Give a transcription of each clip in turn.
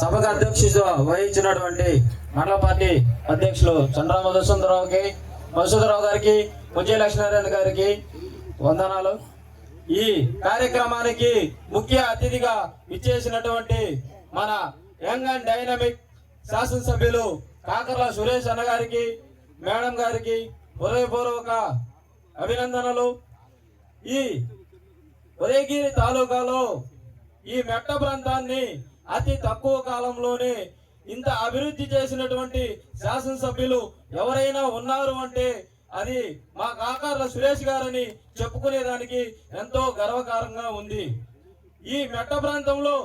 సభకు అధ్యక్షత వహించినటువంటి మండల పార్టీ అధ్యక్షులు చంద్ర మధుసూదరరావుకి మధుసూదరరావు గారికి ముజ్జయ లక్ష్మీనారాయణ గారికి వందనాలు. ఈ కార్యక్రమానికి ముఖ్య అతిథిగా ఇచ్చేసినటువంటి మన యంగ్ అండ్ డైనమిక్ శాసనసభ్యులు కాకర్ల సురేష్ అన్న గారికి మేడం గారికి హృదయపూర్వక అభినందనలు. ఈ ఉదయగిరి తాలూకాలో ఈ మెట్ట ప్రాంతాన్ని అతి తక్కువ కాలంలోనే ఇంత అభివృద్ధి చేసినటువంటి శాసనసభ్యులు ఎవరైనా ఉన్నారు అంటే అది మా కాకార్ల సురేష్ గారని చెప్పుకునేదానికి ఎంతో గర్వకారంగా ఉంది. ఈ మెట్ట ప్రాంతంలో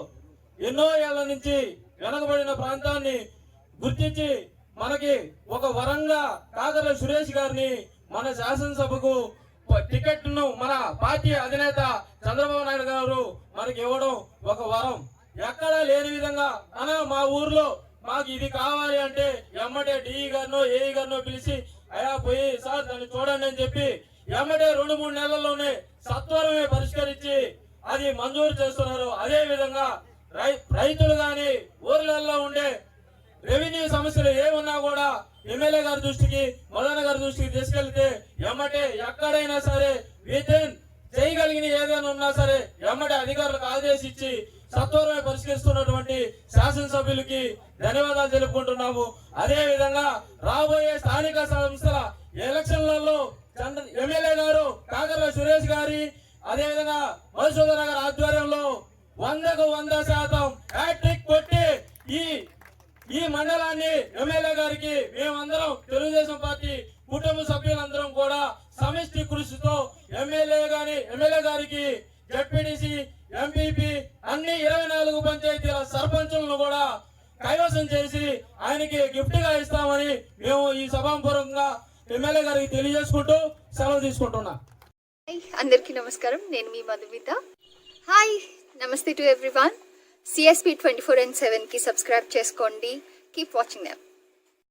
ఎన్నో ఏళ్ళ నుంచి వెనకబడిన ప్రాంతాన్ని గుర్తించి మనకి ఒక వరంగా కాకర్ల సురేష్ గారిని మన శాసనసభకు టికెట్ను మన పార్టీ అధినేత చంద్రబాబు నాయుడు గారు మనకి ఇవ్వడం ఒక వరం. ఎక్కడా లేని విధంగా అనా మా ఊర్లో మాకు ఇది కావాలి అంటే ఎమ్మటే డిఈ గారినో ఏఈ గారినో పిలిచి అయా పోయి సార్ దాన్ని చూడండి అని చెప్పి ఎమ్మటే రెండు మూడు నెలల్లోనే సత్వరమే పరిష్కరించి అది మంజూరు చేస్తున్నారు. అదే విధంగా రై రైతులు గాని ఊర్లలో ఉండే రెవెన్యూ సమస్యలు ఏమున్నా కూడా ఎమ్మెల్యే గారి దృష్టికి మదన గారి దృష్టికి తీసుకెళ్తే ఎమ్మటే ఎక్కడైనా సరే వితిన్ చేయగలిగిన ఏదైనా ఉన్నా సరే వెంబడి అధికారులకు ఆదేశించి సత్వరమే పరిష్కరిస్తున్నటువంటి శాసనసభ్యులకి ధన్యవాదాలు తెలుపుకుంటున్నాము. అదే విధంగా రాబోయే స్థానిక సంస్థల ఎలక్షన్లలో చంద్ర ఎమ్మెల్యే గారు కాకర్ల సురేష్ గారి అదే విధంగా మధుసూదన గారి ఆధ్వర్యంలో వందకు వంద శాతం హ్యాట్రిక్ కొట్టి ఈ ఈ మండలాన్ని ఎమ్మెల్యే గారికి మేమందరం తెలుగుదేశం పార్టీ సమిష్టి కృషితో ఎమ్మెల్యే గాని ఎమ్మెల్యే గారికి జడ్పీటీసీ ఎంపీపీ అన్ని ఇరవై నాలుగు పంచాయతీల సర్పంచులను కూడా కైవసం చేసి ఆయనకి గిఫ్ట్గా ఇస్తామని మేము ఈ సభాపూర్వకంగా ఎమ్మెల్యే గారికి తెలియజేసుకుంటూ సెలవు తీసుకుంటున్నా. అందరికీ నమస్కారం. నేను మీ Madhumita. Hi. Namaste to everyone. CSP twenty four and సెవెన్కి సబ్స్క్రైబ్ చేసుకోండి. Keep watching them